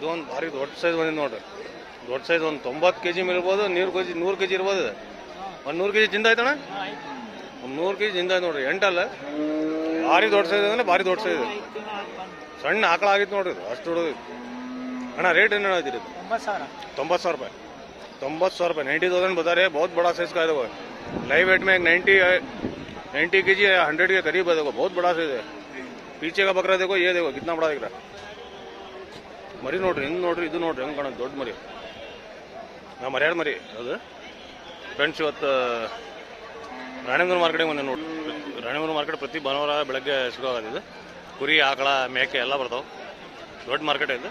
ಇದು ಒಂದು ಭಾರಿ ದೊಡ್ಡ ಸೈಜ್ ಬಂದಿದೆ ನೋಡ್ರಿ ದೊಡ್ಡ ಸೈಜ್ ಒಂದು ತೊಂಬತ್ತು ಕೆ ಜಿ ಇರ್ಬೋದು ನೂರು ಕೆ ಜಿ ನೂರು ಕೆ ಜಿ ಇರ್ಬೋದು ಇದು ಒಂದು ನೂರು ಕೆ ಜಿ ಜಿಂದ ಆಯ್ತಣ್ಣ ಒಂದು ನೂರು ಕೆ ಜಿ ಜಿಂದ ಆಯ್ತು ನೋಡ್ರಿ ಎಂಟಲ್ಲ ಭಾರಿ ದೊಡ್ಡ ಸೈಜ್ ಅಂದ್ರೆ ಭಾರಿ ದೊಡ್ಡ ಸೈಜ್ ಸಣ್ಣ ಆಕಳ ಆಗಿತ್ತು ನೋಡ್ರಿ ಇದು ಅಷ್ಟು ದೊಡ್ಡದು ಅಣ್ಣ ರೇಟ್ ಏನು ಹೇಳ್ತೀರಿ ಇದು ಒಂಬತ್ತು ಸಾವಿರ ತೊಂಬತ್ತು ಸಾವಿರ ರೂಪಾಯಿ ತೊಂಬತ್ತು ಸಾವಿರ ರೂಪಾಯಿ ನೈಂಟಿ ತೌಸಂಡ್ बता रहे बहुत बड़ा साइज का है देखो लाइव वेट में ninety ninety K G hundred के करीब है देखो बहुत बड़ा साइज है पीछे का बकरा देखो ये देखो कितना बड़ा दिख रहा है ಮರಿ ನೋಡ್ರಿ, ಹಿಂಗೆ ನೋಡ್ರಿ, ಇದು ನೋಡ್ರಿ, ಹೆಂಗೆ ಕಾಣೋದು ದೊಡ್ಡ ಮರಿ. ನಾ ಮರ್ಯಾದ ಮರಿ? ಅದು? ಫ್ರೆಂಡ್ಸ್ ಇವತ್ತು ರಾಣೇಂದ್ರ ಮಾರ್ಕೆಟಿಗೆ ಬಂದೆ ನೋಡಿ ರಾಣೇಂದ್ರ ಮಾರ್ಕೆಟ್ ಪ್ರತಿ ಭಾನುವಾರ ಬೆಳಗ್ಗೆ ಶುರು ಇದು. ಕುರಿ, ಆಕಳ, ಮೇಕೆ ಎಲ್ಲ ಬರ್ತಾವೆ. ದೊಡ್ಡ ಮಾರ್ಕೆಟ್ ಇದು.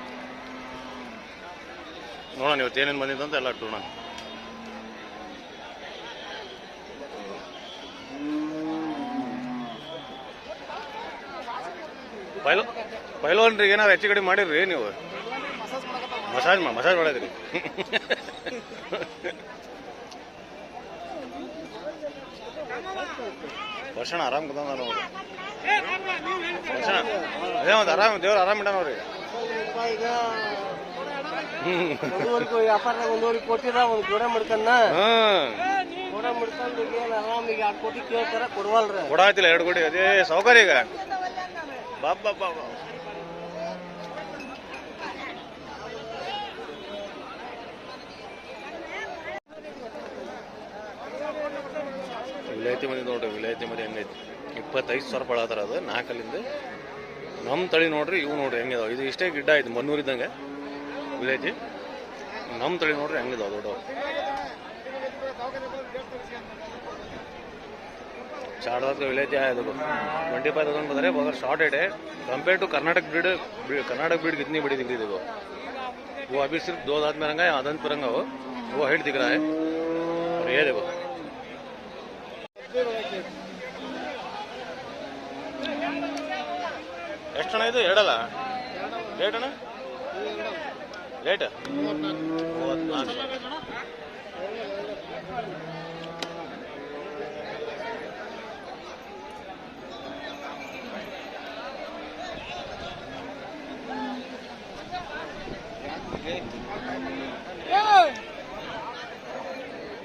ನೋಡೋಣ, ಇವತ್ತು ಏನೇನು ಬಂದಿದೆ ಅಂತ ಎಲ್ಲ ನಾನು ಪೈಲೋ ಪೈಲೋನ್ರಿಗೆ ಏನಾರು ಹೆಚ್ಚು ಕಡಿಮೆ ಮಾಡಿರ್ರಿ ನೀವು. ಮಸಾಜ್ ಮಾ ಮಸಾಜ್ ಮಾಡಿದ್ರಿ ವರ್ಷಣ ಆರಾಮ್ ಕುದ ನೋಡಿ ವರ್ಷಣ ಅದೇ ಒಂದು ಆರಾಮ್ ದೇವ್ರು ಆರಾಮ್ ಇಟ್ಟ ನೋಡ್ರಿ ವ್ಯಾಪಾರದಾಗ ಒಂದೂವರೆ ಕೊಟ್ಟಿರ ಒಂದು ಗೋಡೆ ಮಾಡ್ಕನ್ನ ಗೋಡೆ ಮಾಡ್ಕೊಂಡು ಏನು ಈಗ ಎರಡು ಕೋಟಿ ಕೇಳ್ತಾರ ಕೊಡವಲ್ರ. ಕೊಡಾತಿಲ್ಲ ಎರಡು ಕೋಟಿ ಅದೇ ಸೌಕರ್ಯ ಈಗ. ಬಾಬಾ ಬಾಬಾ ವಿಲಾಯತಿ ಮದಿ ನೋಡ್ರಿ ವಿಲಾಯತಿ ಮದಿ ಹೆಂಗೈತಿ ಇಪ್ಪತ್ತೈದು ಸಾವಿರ ಪಡತ್ತಾರ ಅದು ನಾಲ್ಕಲ್ಲಿಂದ ನಮ್ಮ ತಳಿ ನೋಡ್ರಿ ಇವು ನೋಡ್ರಿ ಹೆಂಗಿದಾವ ಇದು ಇಷ್ಟೇ ಗಿಡ್ಡ ಆಯ್ತು ಮನ್ನೂರು ಇದ್ದಂಗೆ ವಿಲಾಯತಿ ನಮ್ಮ ತಳಿ ನೋಡ್ರಿ ಹೆಂಗಿದಾವ ದೊಡ್ಡವು चार दांत का विलेज है देखो ट्वेंटी फाइव थाउजेंड बता रहे हैं, मगर शॉर्ट रेट है compare to Karnataka breed Karnataka breed कितनी बड़ी दिख रही है देखो वो अभी सिर्फ दो दांत में रंगा है आदंत पे रंगा वो वो हेड दिख रहा है और ये देखो ಎಷ್ಟಣ್ಣ ಇದು? ಎರಡಲ್ಲ? ಲೇಟ್ ಅಣ್ಣ? ಲೇಟ್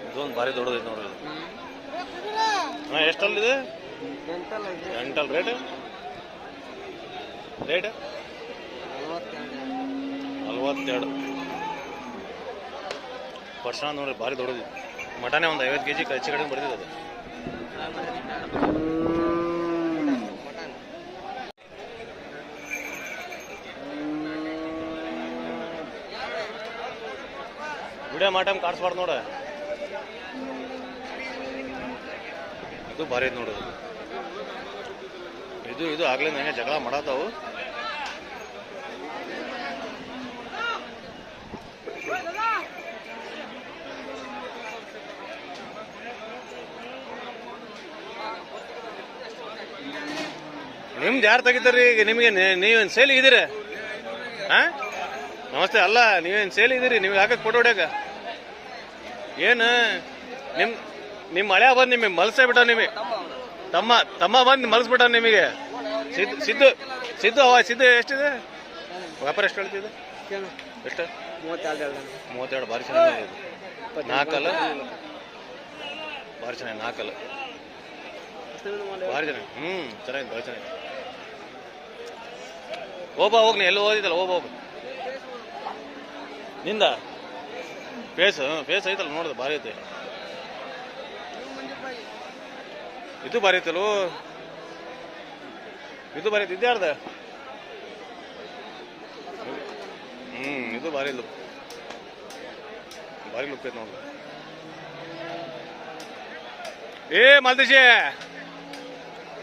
ಇದೊಂದು ಭಾರಿ ದೊಡ್ಡದೈತೆ ನೋಡ್ರಿ ಎಷ್ಟಲ್ಲಿದೆ? ಎಂಟಲ್ ರೇಟ್ ರೇಟ್ ನಲ್ವತ್ತೆರಡು. ವರ್ಷ ನೋಡ್ರಿ, ಭಾರಿ ದೊಡ್ಡದು. ಮಟನೇ ಒಂದು ಐವತ್ತು ಕೆ ಜಿ ಹೆಚ್ಚು ಕಡಿಮೆ ಬರ್ತಿದೆ ಅದು. ವಿಡಿಯೋ ಮಾಡಮ್ ಕಾಡ್ಸ್ಬಾರ್ದು ನೋಡ ಇದು ಭಾರಿ ನೋಡೋದು. ಇದು ಇದು ಆಗ್ಲೇ ನಂಗೆ ಜಗಳ ಮಾಡತ್ತಾವು ನಿಮ್ದು ಯಾರು ತೆಗಿತಾರ್ರಿ ಈಗ? ನಿಮಗೆ ನೀವೇನು ಸೇಲ್ ಇದೀರಿ? ಹಾ ನಮಸ್ತೆ, ಅಲ್ಲ, ನೀವೇನು ಸೇಲ್ ಇದ್ದೀರಿ ನಿಮ್ಗೆ ಹಾಕಕ್ಕೆ ಫೋಟೋ ಏನು, ನಿಮ್ ನಿಮ್ಮ ಮಳೆ ಬಂದು ನಿಮಗೆ ಮಲ್ಸೇ ಬಿಟ್ಟ ನಿಮಗೆ. ತಮ್ಮ ತಮ್ಮ ಬಂದು ಮಲ್ಸ್ಬಿಟ್ಟ ನಿಮಗೆ. ಸಿದ್ದು ಸಿದ್ದು ಸಿದ್ದು ಅವ, ಸಿದ್ದು ಎಷ್ಟಿದೆ? ವ್ಯಾಪಾರ ಎಷ್ಟು ಹೇಳ್ತಿದೆ ಎಷ್ಟು? ಮೂವತ್ತೆರಡು, ಭಾರಿ ಚೆನ್ನಾಗಿದೆ. ನಾಲ್ಕಲ್ಲ? ಭಾರಿ ಚೆನ್ನಾಗಿ, ನಾಲ್ಕಲ್ಲ. ಭಾರಿ ಚೆನ್ನಾಗಿ ಹ್ಞೂ ಚೆನ್ನಾಗಿದೆ ಭಾರಿ ಚೆನ್ನಾಗಿ. ಹೋಗ್ಬಾ ಹೋಗಿ ನೀ, ಎಲ್ಲೂ ಓದಿದ್ದಲ್ಲ ಹೋಗ್ಬಾ ಹೋಗು. ನಿಂದ? ಫೇಸ್ ಫೇಸ್ ಐತಲ್ಲ, ನೋಡಿದೆ, ಭಾರಿ ಐತೆ. ಇದು ಐತಲ್ಲೋ ಇದು ಬಾರಿ ಐತಿ ಹ್ಮ್, ಇದು ಭಾರಿ ಲುಕ್. ಭಾರಿ ಲುಕ್ ಐತೆ ನೋಡ್ರಿ. ಏ, ಮಾಲ್ದೇಶಿ!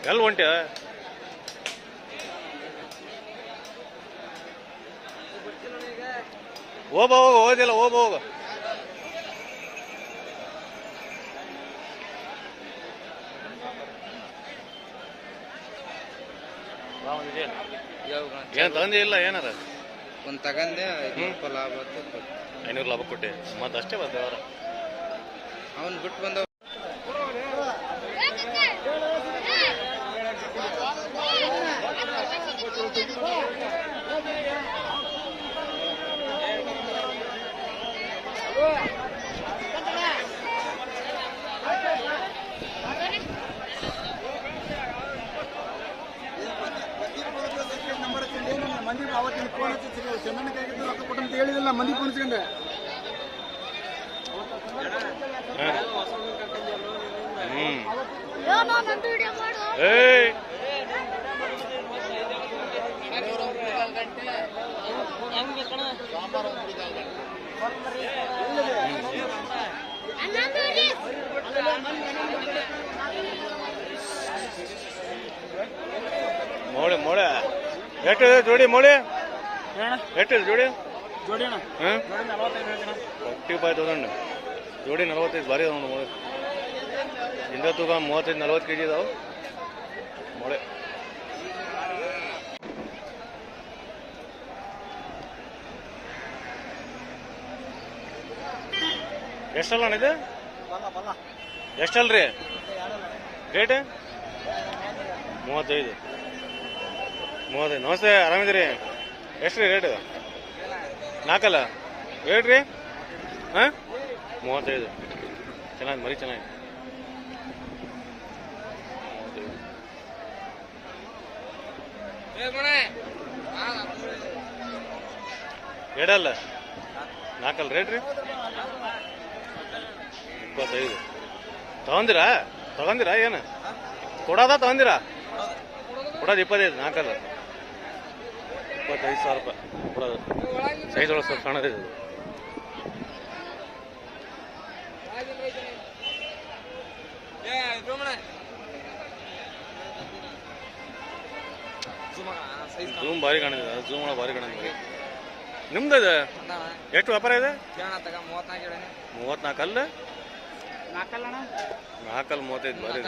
ಎಲ್ಲಿ ಹೊಂಟೆ ಹೋಗ ಹೋಗ ಓದಿಲ್ಲ ಹೋಗ ಹೋಗ. ಏನು ತಂದೆ ಇಲ್ಲ ಏನಾರ ಒಂದು ತಗಂದೆ ಲಾಭ ಐನೂರು ಲಾಭ ಕೊಟ್ಟೆ ಮತ್ತೆ ಅಷ್ಟೇ ಬಂದ ಅವರ ಅವನು ಬಿಟ್ಟು ಬಂದವ Yeah. ಮೋಳೆ ಮೋಳೆ. ಎಷ್ಟು ಜೋಡಿ ಮೋಳೆ? ಎಷ್ಟು ಜೋಡಿ? ಫಿಫ್ಟಿ ಫೈವ್ ತೌಸಂಡ್ ಜೋಡಿ ನಲವತ್ತೈದು ಭಾರಿ ಅದಾವ ಮೊಳೆ ಇಂದ ತೂಕ ಮೂವತ್ತೈದು ನಲ್ವತ್ತು ಕೆ ಜಿ ಇದಾವೆ ಮೊಳೆ. ಎಷ್ಟಲ್ಲ ಅಣ್ಣ ಇದು? ಎಷ್ಟಲ್ರಿ? ರೇಟ್ ಮೂವತ್ತೈದು. ಮೂವತ್ತೈದು. ನಮಸ್ತೆ ಆರಾಮಿದ್ದೀರಿ? ಎಷ್ಟು ರೀ ರೇಟ್ ನಾಲ್ಕಲ್ಲ? ಹೇಳ್ರಿ. ಹಾ? ಮೂವತ್ತೈದು. ಚೆನ್ನಾಗಿ ಮರಿ, ಚೆನ್ನಾಗಿ. ಎರಡಲ್ಲ? ನಾಲ್ಕಲ್ಲ ರೇಟ್ ರೀ ಇಪ್ಪತ್ತೈದು. ತಗೊಂದಿರಾ? ತಗೊಂದಿರಾ ಏನು? ಕೊಡೋದ, ತಗೊಂದಿರಾ? ಕೊಡೋದು ಇಪ್ಪತ್ತೈದು, ನಾಲ್ಕಲ್ಲ. ಇಪ್ಪತ್ತೈದು ಸಾವಿರ ರೂಪಾಯಿ ಕೊಡೋದು. ಸೈಜ್ ಒಳಗೆ ಸ್ವಲ್ಪ ಸಣ್ಣದಿದೆ ಇದು. ಜೂಮ್ ಭಾರಿ ಕಾಣಿದೆ ಜೂಮ್ ಒಳಗೆ ಭಾರಿ ಕಾಣಿದೆ ನಿಮ್ದು ಇದೆ ಎಷ್ಟು ವ್ಯಾಪಾರ ಇದೆ? ಮೂವತ್ನಾಲ್ಕಲ್ಲ? ನಾಲ್ಕಲ್ಲ ಅಣ್ಣ ನಾಲ್ಕಲ್ಲಿ ಮೂವತ್ತೈದು ಭಾರಿ.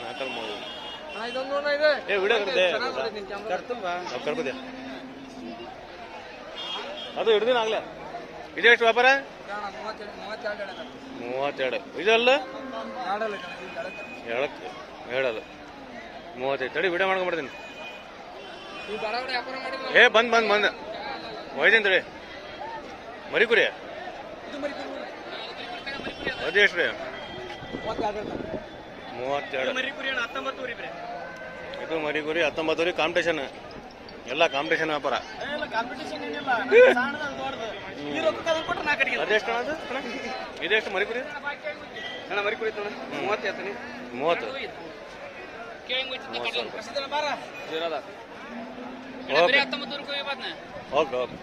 ನಾಲ್ಕಲ್ಲಿ ಮೂವತ್ತೈದು. ಏ ವಿಡಿಯೋ ಅದು ಹಿಡ್ದಿನ ಆಗ್ಲೇ. ಇದು ಎಷ್ಟು ವ್ಯಾಪಾರ? ಮೂವತ್ತೆರಡು. ಇದಲ್ಲ? ಹೇಳಕ್ಕೆ ಹೇಳಲ್ಲ ಮೂವತ್ತೈದು. ತಡಿ ವಿಡಿಯೋ ಮಾಡ್ಕೊಂಡ್ಬಿಡ್ತೀನಿ ಏ, ಬಂದ್ ಬಂದ್ ಬಂದ್. ಒಯ್ದೀನಿ ತಡಿ. ಮರಿ ಕುರಿ ಅದು ಎಷ್ಟು ರೀ? ಮೂವತ್ತೆರಡು. ಇದು ಮರಿ ಕುರಿ ಹತ್ತೊಂಬತ್ತು ಕಾಂಪಿಟೇಷನ್. ಎಲ್ಲ ಕಾಂಪಿಟೇಷನ್ ವ್ಯಾಪಾರ. ಅದೆಷ್ಟು ಅಣ್ಣ ಅದು? ಅಣ್ಣ? ಇದೆಷ್ಟು ಮರಿ ಕುರಿ ಅಣ್ಣ ಮರಿ ಕುಡಿತು ಮೂವತ್ತು ಎತ್ತನಿ ಮೂವತ್ತು. ಬಾರ. ಓಕೆ. ಓಕೆ